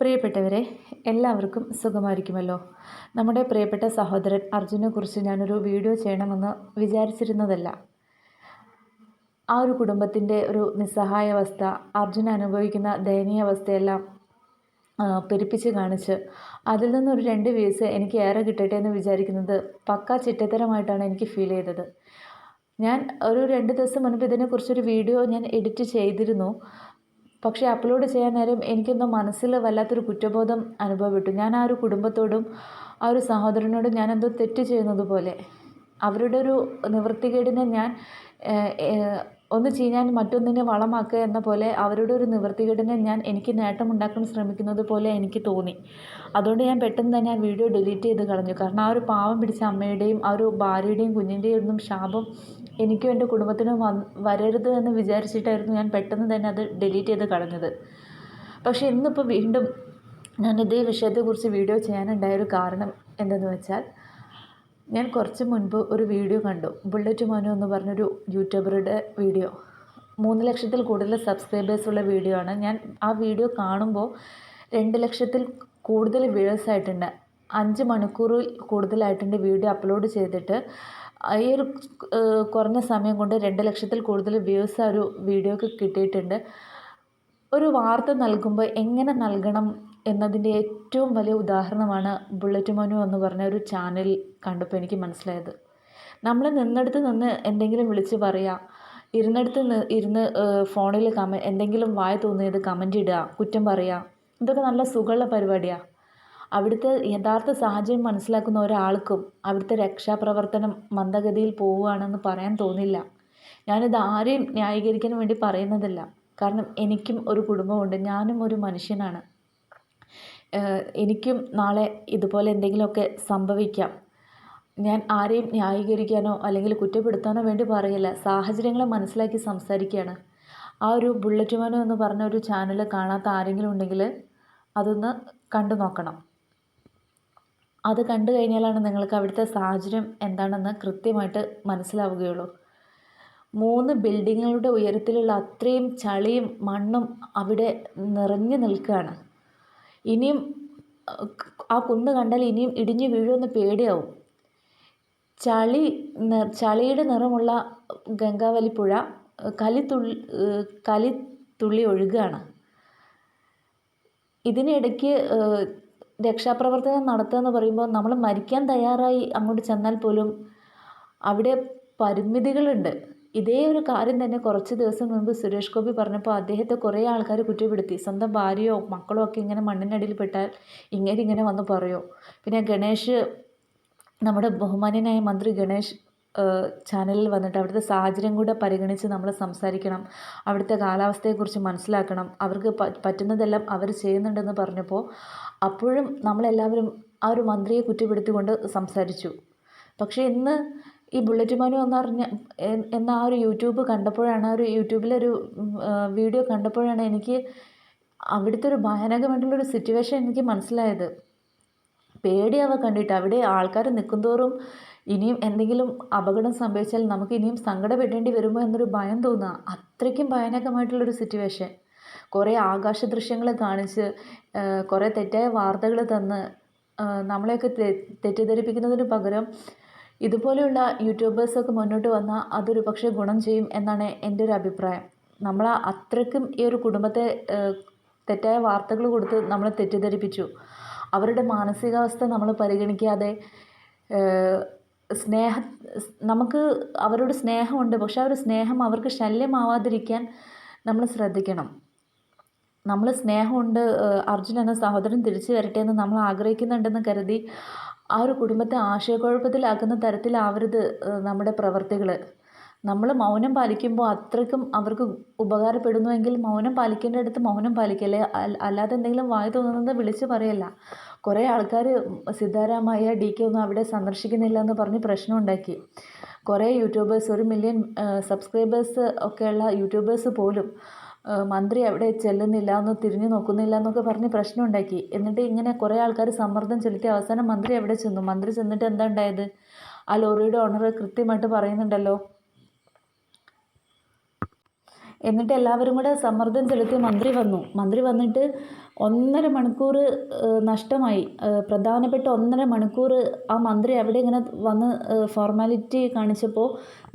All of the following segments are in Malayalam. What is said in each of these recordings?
പ്രിയപ്പെട്ടവരെ എല്ലാവർക്കും സുഖമായിരിക്കുമല്ലോ? നമ്മുടെ പ്രിയപ്പെട്ട സഹോദരൻ അർജുനെക്കുറിച്ച് ഞാനൊരു വീഡിയോ ചെയ്യണമെന്ന് വിചാരിച്ചിരുന്നതല്ല. ആ ഒരു കുടുംബത്തിന്റെ ഒരു നിസ്സഹായാവസ്ഥ അർജുൻ അനുഭവിക്കുന്ന ദയനീയാവസ്ഥയെല്ലാം അവസ്ഥയെല്ലാം പെരുപ്പിച്ച് കാണിച്ച് അതിൽ നിന്നൊരു രണ്ട് വ്യൂസ് എനിക്ക് ഏറെ കിട്ടട്ടെ എന്ന് വിചാരിക്കുന്നത് പക്കാ ചിട്ടത്തരമായിട്ടാണ് എനിക്ക് ഫീൽ ചെയ്തത്. ഞാൻ ഒരു രണ്ട് ദിവസം മുൻപ് ഇതിനെക്കുറിച്ചൊരു വീഡിയോ ഞാൻ എഡിറ്റ് ചെയ്തിരുന്നു. പക്ഷേ അപ്ലോഡ് ചെയ്യാൻ നേരം എനിക്കൊന്നും മനസ്സിൽ വല്ലാത്തൊരു കുറ്റബോധം അനുഭവപ്പെട്ടു. ഞാൻ ആ ഒരു കുടുംബത്തോടും ആ ഒരു സഹോദരനോടും ഞാൻ എന്തോ തെറ്റ് ചെയ്യുന്നത് പോലെ അവരുടെ ഒരു നിവൃത്തികേടിനെ ഞാൻ ഒന്ന് ചീഞ്ഞാൻ മറ്റൊന്നിനെ വളമാക്കുക എന്ന പോലെ അവരുടെ ഒരു നിവൃത്തികേടിനെ ഞാൻ എനിക്ക് നേട്ടമുണ്ടാക്കാൻ ശ്രമിക്കുന്നത് പോലെ എനിക്ക് തോന്നി. അതുകൊണ്ട് ഞാൻ പെട്ടെന്ന് തന്നെ ആ വീഡിയോ ഡിലീറ്റ് ചെയ്ത് കളഞ്ഞു. കാരണം ആ ഒരു പാവം പിടിച്ച അമ്മയുടെയും ആ ഒരു ഭാര്യയുടെയും കുഞ്ഞിന്റെയും ഒന്നും ശാപം എനിക്കും എന്റെ കുടുംബത്തിനും വരരുത് എന്ന് വിചാരിച്ചിട്ടായിരുന്നു ഞാൻ പെട്ടെന്ന് തന്നെ അത് ഡിലീറ്റ് ചെയ്ത് കളഞ്ഞത്. പക്ഷേ ഇന്നിപ്പോൾ വീണ്ടും ഞാൻ ഇതേ വിഷയത്തെക്കുറിച്ച് വീഡിയോ ചെയ്യാനുണ്ടായ ഒരു കാരണം എന്തെന്ന് വെച്ചാൽ ഞാൻ കുറച്ച് മുൻപ് ഒരു വീഡിയോ കണ്ടു. ബുള്ളറ്റ് മോനു എന്ന് പറഞ്ഞൊരു യൂട്യൂബറുടെ വീഡിയോ. മൂന്ന് ലക്ഷത്തിൽ കൂടുതൽ സബ്സ്ക്രൈബേഴ്സ് ഉള്ള വീഡിയോ ആണ്. ഞാൻ ആ വീഡിയോ കാണുമ്പോൾ രണ്ട് ലക്ഷത്തിൽ കൂടുതൽ വ്യൂവേഴ്സ് ആയിട്ടുണ്ട്. അഞ്ച് മണിക്കൂറിൽ കൂടുതലായിട്ടുണ്ട് വീഡിയോ അപ്ലോഡ് ചെയ്തിട്ട്. ഈ ഒരു കുറഞ്ഞ സമയം കൊണ്ട് രണ്ട് ലക്ഷത്തിൽ കൂടുതൽ വ്യൂസ് ആ ഒരു വീഡിയോക്ക് കിട്ടിയിട്ടുണ്ട്. ഒരു വാർത്ത നൽകുമ്പോൾ എങ്ങനെ നൽകണം എന്നതിന്റെ ഏറ്റവും വലിയ ഉദാഹരണമാണ് ബുള്ളറ്റ് മനു എന്ന് പറഞ്ഞ ഒരു ചാനൽ കണ്ടപ്പോൾ എനിക്ക് മനസ്സിലായത്. നമ്മൾ നിന്നിടത്ത് നിന്ന് എന്തെങ്കിലും വിളിച്ച് പറയുക ഇരുന്നിടത്ത് ഇരുന്ന് ഫോണിൽ കമ എന്തെങ്കിലും വായ തോന്നിയത് കമന്റ് ഇടുക കുറ്റം പറയുക ഇതൊക്കെ നല്ല സുഖമുള്ള പരിപാടിയാണ് അവിടുത്തെ യഥാർത്ഥ സാഹചര്യം മനസ്സിലാക്കുന്ന ഒരാൾക്കും അവിടുത്തെ രക്ഷാപ്രവർത്തനം മന്ദഗതിയിൽ പോവുകയാണെന്ന് പറയാൻ തോന്നില്ല. ഞാനിത് ആരെയും ന്യായീകരിക്കാൻ വേണ്ടി പറയുന്നതല്ല. കാരണം എനിക്കും ഒരു കുടുംബമുണ്ട് ഞാനും ഒരു മനുഷ്യനാണ്. എനിക്കും നാളെ ഇതുപോലെ എന്തെങ്കിലുമൊക്കെ സംഭവിക്കാം. ഞാൻ ആരെയും ന്യായീകരിക്കാനോ അല്ലെങ്കിൽ കുറ്റപ്പെടുത്താനോ വേണ്ടി പറയില്ല. സാഹചര്യങ്ങളെ മനസ്സിലാക്കി സംസാരിക്കുകയാണ് ആ ഒരു ബുള്ളറ്റ് മനു എന്ന് പറഞ്ഞ ഒരു ചാനൽ കാണാത്ത ആരെങ്കിലും ഉണ്ടെങ്കിൽ അതൊന്ന് കണ്ടു നോക്കണം. അത് കണ്ടു കഴിഞ്ഞാലാണ് നിങ്ങൾക്ക് അവിടുത്തെ സാഹചര്യം എന്താണെന്ന് കൃത്യമായിട്ട് മനസ്സിലാവുകയുള്ളൂ. മൂന്ന് ബിൽഡിങ്ങുകളുടെ ഉയരത്തിലുള്ള അത്രയും ചളിയും മണ്ണും അവിടെ നിറഞ്ഞു നിൽക്കുകയാണ്. ഇനിയും ആ കുന്ന് കണ്ടാൽ ഇനിയും ഇടിഞ്ഞു വീഴുമെന്ന് പേടിയാവും. ചളി ചളിയുടെ നിറമുള്ള ഗംഗാവലി പുഴ കലിത്തുള്ളി കലിത്തുള്ളി ഒഴുകുകയാണ് ഇതിനിടയ്ക്ക് രക്ഷാപ്രവർത്തനം നടത്തുക എന്ന് പറയുമ്പോൾ നമ്മൾ മരിക്കാൻ തയ്യാറായി അങ്ങോട്ട് ചെന്നാൽ പോലും അവിടെ പരിമിതികളുണ്ട്. ഇതേ ഒരു കാര്യം തന്നെ കുറച്ച് ദിവസം മുൻപ് സുരേഷ് ഗോപി പറഞ്ഞപ്പോൾ അദ്ദേഹത്തെ കുറേ ആൾക്കാർ കുറ്റപ്പെടുത്തി. സ്വന്തം ഭാര്യയോ മക്കളോ ഒക്കെ ഇങ്ങനെ മണ്ണിനടിയിൽ പെട്ടാൽ ഇങ്ങനെ ഇങ്ങനെ വന്ന് പറയോ? പിന്നെ ഗണേഷ് നമ്മുടെ ബഹുമാന്യനായ മന്ത്രി ഗണേഷ് ചാനലിൽ വന്നിട്ട് അവിടുത്തെ സാഹചര്യം കൂടെ പരിഗണിച്ച് നമ്മൾ സംസാരിക്കണം. അവിടുത്തെ കാലാവസ്ഥയെക്കുറിച്ച് മനസ്സിലാക്കണം. അവർക്ക് പറ്റുന്നതെല്ലാം അവർ ചെയ്യുന്നുണ്ടെന്ന് പറഞ്ഞപ്പോൾ അപ്പോഴും നമ്മളെല്ലാവരും ആ ഒരു മന്ത്രിയെ കുറ്റപ്പെടുത്തിക്കൊണ്ട് സംസാരിച്ചു. പക്ഷേ ഇന്ന് ഈ ബുള്ളറ്റ് മനു എന്ന് പറഞ്ഞ എന്ന ആ ഒരു യൂട്യൂബ് കണ്ടപ്പോഴാണ് ആ ഒരു യൂട്യൂബിലൊരു വീഡിയോ കണ്ടപ്പോഴാണ് എനിക്ക് അവിടുത്തെ ഒരു ഭയാനകമായിട്ടുള്ളൊരു സിറ്റുവേഷൻ എനിക്ക് മനസ്സിലായത്. പേടിയാവുക കണ്ടിട്ട് അവിടെ ആൾക്കാർ നിൽക്കുന്തോറും ഇനിയും എന്തെങ്കിലും അപകടം സംഭവിച്ചാൽ നമുക്ക് ഇനിയും സങ്കടപ്പെടേണ്ടി വരുമോ എന്നൊരു ഭയം തോന്നുക. അത്രയ്ക്കും ഭയാനകമായിട്ടുള്ളൊരു സിറ്റുവേഷൻ കുറേ ആകാശ ദൃശ്യങ്ങൾ കാണിച്ച് കുറേ തെറ്റായ വാർത്തകൾ തന്ന് നമ്മളെയൊക്കെ തെറ്റിദ്ധരിപ്പിക്കുന്നതിന് പകരം ഇതുപോലെയുള്ള യൂട്യൂബേഴ്സൊക്കെ മുന്നോട്ട് വന്നാൽ അതൊരു പക്ഷേ ഗുണം ചെയ്യും എന്നാണ് എന്റെ ഒരു അഭിപ്രായം. നമ്മൾ അത്രയ്ക്കും ഈ ഒരു കുടുംബത്തെ തെറ്റായ വാർത്തകൾ കൊടുത്ത് നമ്മളെ തെറ്റിദ്ധരിപ്പിച്ചു. അവരുടെ മാനസികാവസ്ഥ നമ്മൾ പരിഗണിക്കാതെ സ്നേഹ നമുക്ക് അവരോട് സ്നേഹമുണ്ട്. പക്ഷെ ആ ഒരു സ്നേഹം അവർക്ക് ശല്യമാവാതിരിക്കാൻ നമ്മൾ ശ്രദ്ധിക്കണം. നമ്മൾ സ്നേഹമുണ്ട് അർജുൻ എന്ന സഹോദരൻ തിരിച്ചു വരട്ടെ എന്ന് നമ്മൾ ആഗ്രഹിക്കുന്നുണ്ടെന്ന് കരുതി ആ ഒരു കുടുംബത്തെ ആശയക്കുഴപ്പത്തിലാക്കുന്ന തരത്തിലാവരുത് നമ്മുടെ പ്രവർത്തികൾ നമ്മൾ മൗനം പാലിക്കുമ്പോൾ അത്രയ്ക്കും അവർക്ക് ഉപകാരപ്പെടുന്നുവെങ്കിൽ മൗനം പാലിക്കേണ്ടടുത്ത് മൗനം പാലിക്കല്ലേ അല്ലാതെ എന്തെങ്കിലും വായി തോന്നുന്നത് വിളിച്ച് പറയല്ല. കുറേ ആൾക്കാർ സിദ്ധാരാമായ ഡി കെ ഒന്നും അവിടെ സന്ദർശിക്കുന്നില്ല എന്ന് പറഞ്ഞ് പ്രശ്നം ഉണ്ടാക്കി. കുറേ യൂട്യൂബേഴ്സ് ഒരു മില്യൺ സബ്സ്ക്രൈബേഴ്സ് ഒക്കെയുള്ള യൂട്യൂബേഴ്സ് പോലും മന്ത്രി അവിടെ ചെല്ലുന്നില്ല ഒന്ന് തിരിഞ്ഞു നോക്കുന്നില്ല എന്നൊക്കെ പറഞ്ഞ് പ്രശ്നം ഉണ്ടാക്കി എന്നിട്ട് ഇങ്ങനെ കുറേ ആൾക്കാർ സമ്മർദ്ദം ചെലുത്തി അവസാനം മന്ത്രി അവിടെ ചെന്നു? മന്ത്രി ചെന്നിട്ട് എന്താ ഉണ്ടായത്? ആ ലോറിയുടെ ഓണർ കൃത്യമായിട്ട് പറയുന്നുണ്ടല്ലോ. എന്നിട്ട് എല്ലാവരും കൂടെ സമ്മർദ്ദം ചെലുത്തി മന്ത്രി വന്നു. മന്ത്രി വന്നിട്ട് ഒന്നര മണിക്കൂർ നഷ്ടമായി. പ്രധാനപ്പെട്ട ഒന്നര മണിക്കൂർ ആ മന്ത്രി അവിടെ ഇങ്ങനെ വന്ന് ഫോർമാലിറ്റി കാണിച്ചപ്പോൾ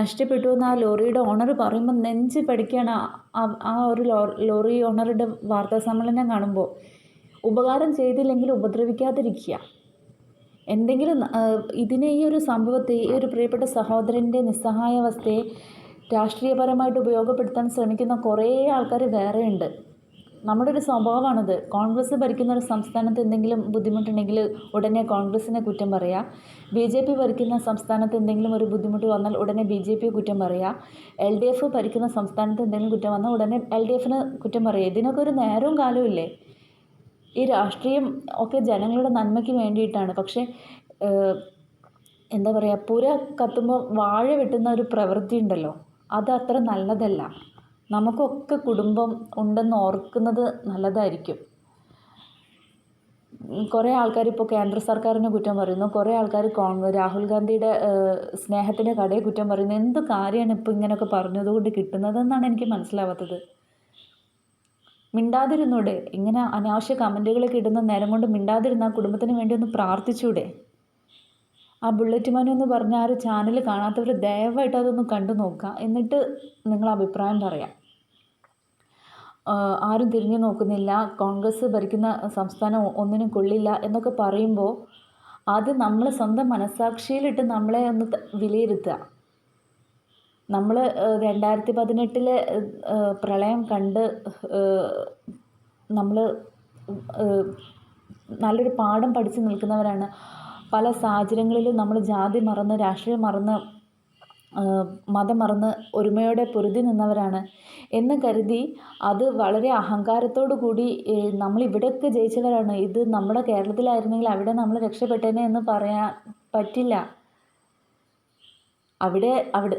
നഷ്ടപ്പെട്ടു എന്ന് ആ ലോറിയുടെ ഓണർ പറയുമ്പോൾ നെഞ്ച് പഠിക്കുകയാണ് ആ ഒരു ലോറി ഓണറുടെ വാർത്താ സമ്മേളനം കാണുമ്പോൾ. ഉപകാരം ചെയ്തില്ലെങ്കിൽ ഉപദ്രവിക്കാതിരിക്കുക. എന്തെങ്കിലും ഇതിനെ ഈ ഒരു സംഭവത്തെ ഈ ഒരു പ്രിയപ്പെട്ട സഹോദരന്റെ നിസ്സഹായാവസ്ഥയെ രാഷ്ട്രീയപരമായിട്ട് ഉപയോഗപ്പെടുത്താൻ ശ്രമിക്കുന്ന കുറേ ആൾക്കാർ വേറെയുണ്ട് നമ്മുടെ ഒരു സ്വഭാവമാണത്. കോൺഗ്രസ് ഭരിക്കുന്ന ഒരു സംസ്ഥാനത്ത് എന്തെങ്കിലും ബുദ്ധിമുട്ടുണ്ടെങ്കിൽ ഉടനെ കോൺഗ്രസിനെ കുറ്റം പറയുക ബി ജെ പി ഭരിക്കുന്ന സംസ്ഥാനത്ത് എന്തെങ്കിലും ഒരു ബുദ്ധിമുട്ട് വന്നാൽ ഉടനെ ബി ജെ പി കുറ്റം പറയുക എൽ ഡി എഫ് ഭരിക്കുന്ന സംസ്ഥാനത്ത് എന്തെങ്കിലും കുറ്റം വന്നാൽ ഉടനെ എൽ ഡി എഫിന് കുറ്റം പറയുക ഇതിനൊക്കെ ഒരു നേരവും കാലവും ഇല്ലേ? ഈ രാഷ്ട്രീയം ഒക്കെ ജനങ്ങളുടെ നന്മയ്ക്ക് വേണ്ടിയിട്ടാണ്. പക്ഷേ എന്താ പറയുക പുര കത്തുമ്പോൾ വാഴ വെട്ടുന്ന ഒരു പ്രവൃത്തി ഉണ്ടല്ലോ അത് അത്ര നല്ലതല്ല. നമുക്കൊക്കെ കുടുംബം ഉണ്ടെന്ന് ഓർക്കുന്നത് നല്ലതായിരിക്കും. കുറേ ആൾക്കാർ ഇപ്പോൾ കേന്ദ്ര സർക്കാരിനെ കുറ്റം പറയുന്നു. കുറേ ആൾക്കാർ കോൺഗ്രസ് രാഹുൽ ഗാന്ധിയുടെ സ്നേഹത്തിന്റെ കടയെ കുറ്റം പറയുന്നു. എന്ത് കാര്യമാണ് ഇപ്പോൾ ഇങ്ങനെയൊക്കെ പറഞ്ഞതുകൊണ്ട് കിട്ടുന്നതെന്നാണ് എനിക്ക് മനസ്സിലാവാത്തത്. മിണ്ടാതിരുന്നൂടെ? ഇങ്ങനെ അനാവശ്യ കമന്റുകളൊക്കെ ഇടുന്ന നേരം കൊണ്ട് മിണ്ടാതിരുന്ന കുടുംബത്തിന് വേണ്ടി ഒന്ന് പ്രാർത്ഥിച്ചൂടെ? ആ ബുള്ളറ്റ് മനു എന്ന് പറഞ്ഞ ആ ഒരു ചാനൽ കാണാത്തവർ ദയവായിട്ട് അതൊന്ന് കണ്ടു നോക്കുക. എന്നിട്ട് നിങ്ങൾ അഭിപ്രായം പറയാം. ആരും തിരിഞ്ഞു നോക്കുന്നില്ല. കോൺഗ്രസ് ഭരിക്കുന്ന സംസ്ഥാനം ഒന്നിനും കൊള്ളില്ല എന്നൊക്കെ പറയുമ്പോൾ ആദ്യം നമ്മൾ സ്വന്തം മനസ്സാക്ഷിയിലിട്ട് നമ്മളെ ഒന്ന് വിലയിരുത്തുക. നമ്മൾ രണ്ടായിരത്തി പതിനെട്ടിലെ പ്രളയം കണ്ട് നമ്മൾ നല്ലൊരു പാഠം പഠിച്ചു നിൽക്കുന്നവരാണ്. പല സാഹചര്യങ്ങളിലും നമ്മൾ ജാതി മറന്ന് രാഷ്ട്രീയം മറന്ന് മതം മറന്ന് ഒരുമയോടെ പൊരുതി നിന്നവരാണ്. എന്ന് കരുതി അത് വളരെ അഹങ്കാരത്തോടു കൂടി നമ്മൾ ഇവിടെയൊക്കെ ജയിച്ചവരാണ്. ഇത് നമ്മുടെ കേരളത്തിലായിരുന്നെങ്കിൽ അവിടെ നമ്മൾ രക്ഷപ്പെട്ടേനെ എന്ന് പറയാൻ പറ്റില്ല. അവിടെ അവിടെ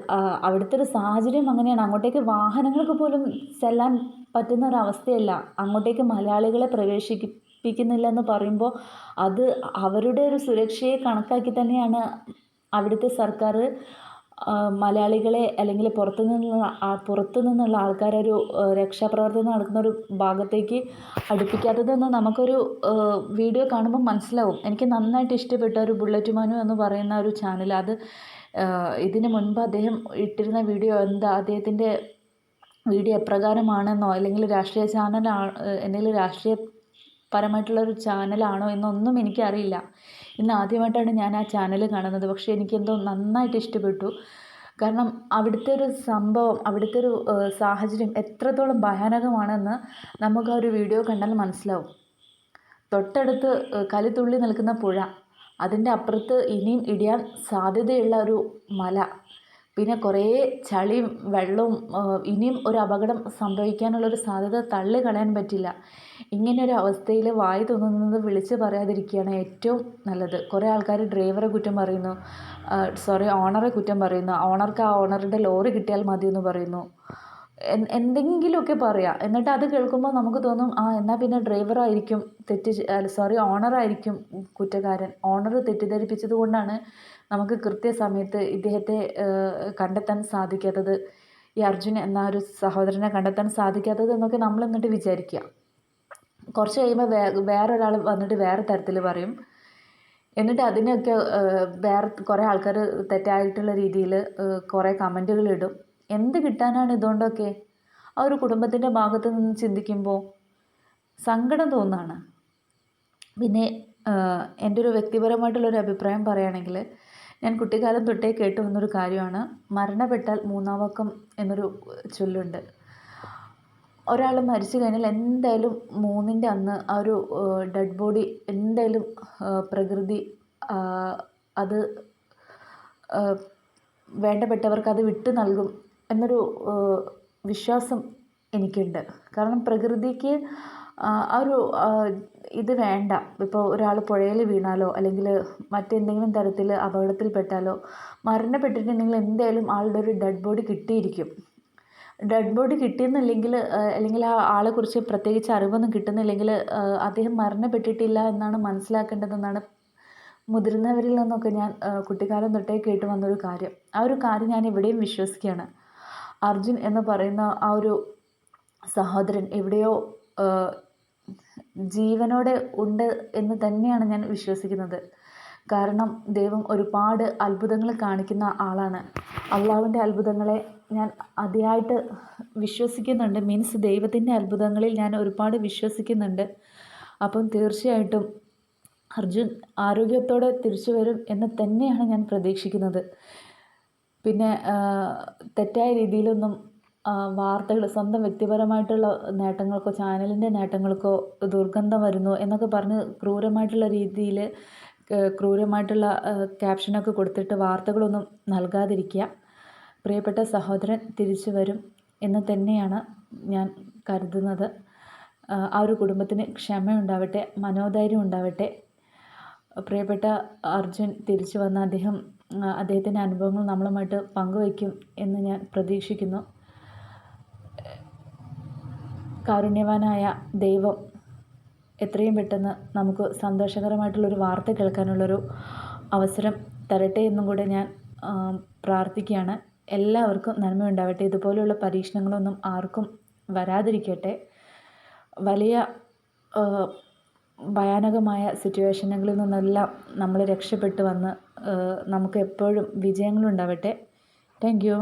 അവിടുത്തെ ഒരു സാഹചര്യം അങ്ങനെയാണ്. അങ്ങോട്ടേക്ക് വാഹനങ്ങൾക്ക് പോലും ചെല്ലാൻ പറ്റുന്ന ഒരു അവസ്ഥയല്ല. അങ്ങോട്ടേക്ക് മലയാളികളെ പ്രവേശിപ്പിക്കുന്നില്ല എന്ന് പറയുമ്പോൾ അത് അവരുടെ ഒരു സുരക്ഷയെ കണക്കാക്കി തന്നെയാണ് അവിടുത്തെ സർക്കാർ മലയാളികളെ അല്ലെങ്കിൽ പുറത്തു നിന്നുള്ള പുറത്തു നിന്നുള്ള ആൾക്കാരെ ഒരു രക്ഷാപ്രവർത്തനം നടക്കുന്ന ഒരു ഭാഗത്തേക്ക് അടുപ്പിക്കാത്തതെന്ന് നമുക്കൊരു വീഡിയോ കാണുമ്പോൾ മനസ്സിലാവും. എനിക്ക് നന്നായിട്ട് ഇഷ്ടപ്പെട്ട ഒരു ബുള്ളറ്റ് മനു എന്ന് പറയുന്ന ഒരു ചാനൽ അത് ഇതിന് മുൻപ് അദ്ദേഹം ഇട്ടിരുന്ന വീഡിയോ എന്താ? അദ്ദേഹത്തിന്റെ വീഡിയോ എപ്രകാരമാണെന്നോ? അല്ലെങ്കിൽ രാഷ്ട്രീയ ചാനൽ എന്തെങ്കിലും രാഷ്ട്രീയപരമായിട്ടുള്ളൊരു ചാനലാണോ എന്നൊന്നും എനിക്കറിയില്ല. ഇന്ന് ആദ്യമായിട്ടാണ് ഞാൻ ആ ചാനൽ കാണുന്നത്. പക്ഷേ എനിക്കെന്തോ നന്നായിട്ട് ഇഷ്ടപ്പെട്ടു. കാരണം അവിടുത്തെ ഒരു സംഭവം അവിടുത്തെ ഒരു സാഹചര്യം എത്രത്തോളം ഭയാനകമാണെന്ന് നമുക്ക് ആ ഒരു വീഡിയോ കണ്ടാൽ മനസ്സിലാവും. തൊട്ടടുത്ത് കലിത്തുള്ളി നിൽക്കുന്ന പുഴ. അതിന്റെ അപ്പുറത്ത് ഇനിയും ഇടിയാൻ സാധ്യതയുള്ള ഒരു മല. പിന്നെ കുറേ ചളിയും വെള്ളവും ഇനിയും ഒരു അപകടം സംഭവിക്കാനുള്ളൊരു സാധ്യത തള്ളി കളയാൻ പറ്റില്ല. ഇങ്ങനെയൊരു അവസ്ഥയിൽ വായി തോന്നുന്നത് വിളിച്ച് പറയാതിരിക്കുകയാണ് ഏറ്റവും നല്ലത്. കുറേ ആൾക്കാർ ഡ്രൈവറെ കുറ്റം പറയുന്നു സോറി ഓണറെ കുറ്റം പറയുന്നു. ഓണർക്ക് ആ ഓണറുടെ ലോറി കിട്ടിയാൽ മതി എന്ന് പറയുന്നു എന്തെങ്കിലുമൊക്കെ പറയാം. എന്നിട്ട് അത് കേൾക്കുമ്പോൾ നമുക്ക് തോന്നും ആ എന്നാൽ പിന്നെ ഡ്രൈവറായിരിക്കും തെറ്റ് സോറി ഓണറായിരിക്കും കുറ്റക്കാരൻ. ഓണർ തെറ്റിദ്ധരിപ്പിച്ചത് കൊണ്ടാണ് നമുക്ക് കൃത്യസമയത്ത് ഇദ്ദേഹത്തെ കണ്ടെത്താൻ സാധിക്കാത്തത്. ഈ അർജുൻ എന്ന ഒരു സഹോദരനെ കണ്ടെത്താൻ സാധിക്കാത്തത് എന്നൊക്കെ നമ്മൾ എന്നിട്ട് വിചാരിക്കുക. കുറച്ച് കഴിയുമ്പോൾ വേ വേറൊരാൾ വന്നിട്ട് വേറെ തരത്തിൽ പറയും. എന്നിട്ട് അതിനൊക്കെ വേറെ കുറേ ആൾക്കാർ തെറ്റായിട്ടുള്ള രീതിയിൽ കുറേ കമന്റുകൾ ഇടും. എന്ത് കിട്ടാനാണ് ഇതുകൊണ്ടൊക്കെ? ആ ഒരു കുടുംബത്തിന്റെ ഭാഗത്ത് നിന്ന് ചിന്തിക്കുമ്പോൾ സങ്കടം തോന്നുകയാണ് പിന്നെ എന്റെ ഒരു വ്യക്തിപരമായിട്ടുള്ളൊരു അഭിപ്രായം പറയുകയാണെങ്കിൽ ഞാൻ കുട്ടിക്കാലം തൊട്ടേ കേട്ടു വന്നൊരു കാര്യമാണ് മരണപ്പെട്ടാൽ മൂന്നാമക്കം എന്നൊരു ചൊല്ലുണ്ട്. ഒരാൾ മരിച്ചു കഴിഞ്ഞാൽ എന്തായാലും മൂന്നിന്റെ അന്ന് ആ ഒരു ഡെഡ് ബോഡി എന്തായാലും പ്രകൃതി അത് വേണ്ടപ്പെട്ടവർക്ക് അത് വിട്ടു നൽകും എന്നൊരു വിശ്വാസം എനിക്കുണ്ട്. കാരണം പ്രകൃതിക്ക് ആ ഒരു ഇത് വേണ്ട. ഇപ്പോൾ ഒരാൾ പുഴയിൽ വീണാലോ അല്ലെങ്കിൽ മറ്റെന്തെങ്കിലും തരത്തിൽ അപകടത്തിൽപ്പെട്ടാലോ മരണപ്പെട്ടിട്ടുണ്ടെങ്കിൽ എന്തായാലും ആളുടെ ഒരു ഡെഡ് ബോഡി കിട്ടിയിരിക്കും. ഡെഡ് ബോഡി കിട്ടിയെന്നില്ലെങ്കിൽ അല്ലെങ്കിൽ ആ ആളെക്കുറിച്ച് പ്രത്യേകിച്ച് അറിവൊന്നും കിട്ടുന്നില്ലെങ്കിൽ അദ്ദേഹം മരണപ്പെട്ടിട്ടില്ല എന്നാണ് മനസ്സിലാക്കേണ്ടതെന്നാണ് മുതിർന്നവരിൽ നിന്നൊക്കെ ഞാൻ കുട്ടിക്കാലം തൊട്ടേ കേട്ട് വന്നൊരു കാര്യം. ആ ഒരു കാര്യം ഞാൻ ഇവിടെയും വിശ്വസിക്കുകയാണ്. അർജുൻ എന്ന് പറയുന്ന ആ ഒരു സഹോദരൻ എവിടെയോ ജീവനോടെ ഉണ്ട് എന്ന് തന്നെയാണ് ഞാൻ വിശ്വസിക്കുന്നത്. കാരണം ദൈവം ഒരുപാട് അത്ഭുതങ്ങൾ കാണിക്കുന്ന ആളാണ്. അള്ളാവിന്റെ അത്ഭുതങ്ങളെ ഞാൻ അതിയായിട്ട് വിശ്വസിക്കുന്നുണ്ട്. മീൻസ് ദൈവത്തിന്റെ അത്ഭുതങ്ങളിൽ ഞാൻ ഒരുപാട് വിശ്വസിക്കുന്നുണ്ട്. അപ്പം തീർച്ചയായിട്ടും അർജുൻ ആരോഗ്യത്തോടെ തിരിച്ചു വരും എന്ന് തന്നെയാണ് ഞാൻ പ്രതീക്ഷിക്കുന്നത്. പിന്നെ തെറ്റായ രീതിയിലൊന്നും വാർത്തകൾ സ്വന്തം വ്യക്തിപരമായിട്ടുള്ള നേട്ടങ്ങൾക്കോ ചാനലിന്റെ നേട്ടങ്ങൾക്കോ ദുർഗന്ധം വരുന്നു എന്നൊക്കെ പറഞ്ഞ് ക്രൂരമായിട്ടുള്ള രീതിയിൽ ക്രൂരമായിട്ടുള്ള ക്യാപ്ഷനൊക്കെ കൊടുത്തിട്ട് വാർത്തകളൊന്നും നൽകാതിരിക്കുക. പ്രിയപ്പെട്ട സഹോദരൻ തിരിച്ചു വരും എന്ന് തന്നെയാണ് ഞാൻ കരുതുന്നത്. ആ ഒരു കുടുംബത്തിന് ക്ഷമയുണ്ടാവട്ടെ മനോധൈര്യം ഉണ്ടാവട്ടെ. പ്രിയപ്പെട്ട അർജുൻ തിരിച്ചു വന്ന അദ്ദേഹം അദ്ദേഹത്തിന്റെ അനുഭവങ്ങൾ നമ്മളുമായിട്ട് പങ്കുവയ്ക്കും എന്ന് ഞാൻ പ്രതീക്ഷിക്കുന്നു. കാരുണ്യവാനായ ദൈവം എത്രയും പെട്ടെന്ന് നമുക്ക് സന്തോഷകരമായിട്ടുള്ളൊരു വാർത്ത കേൾക്കാനുള്ളൊരു അവസരം തരട്ടെ എന്നും കൂടെ ഞാൻ പ്രാർത്ഥിക്കുകയാണ്. എല്ലാവർക്കും നന്മയുണ്ടാവട്ടെ. ഇതുപോലെയുള്ള പരീക്ഷണങ്ങളൊന്നും ആർക്കും വരാതിരിക്കട്ടെ. വലിയ ഭയാനകമായ സിറ്റുവേഷനുകളിൽ നിന്നെല്ലാം നമ്മൾ രക്ഷപ്പെട്ട് വന്ന് നമുക്ക് എപ്പോഴും വിജയങ്ങളുണ്ടാവട്ടെ. Thank you.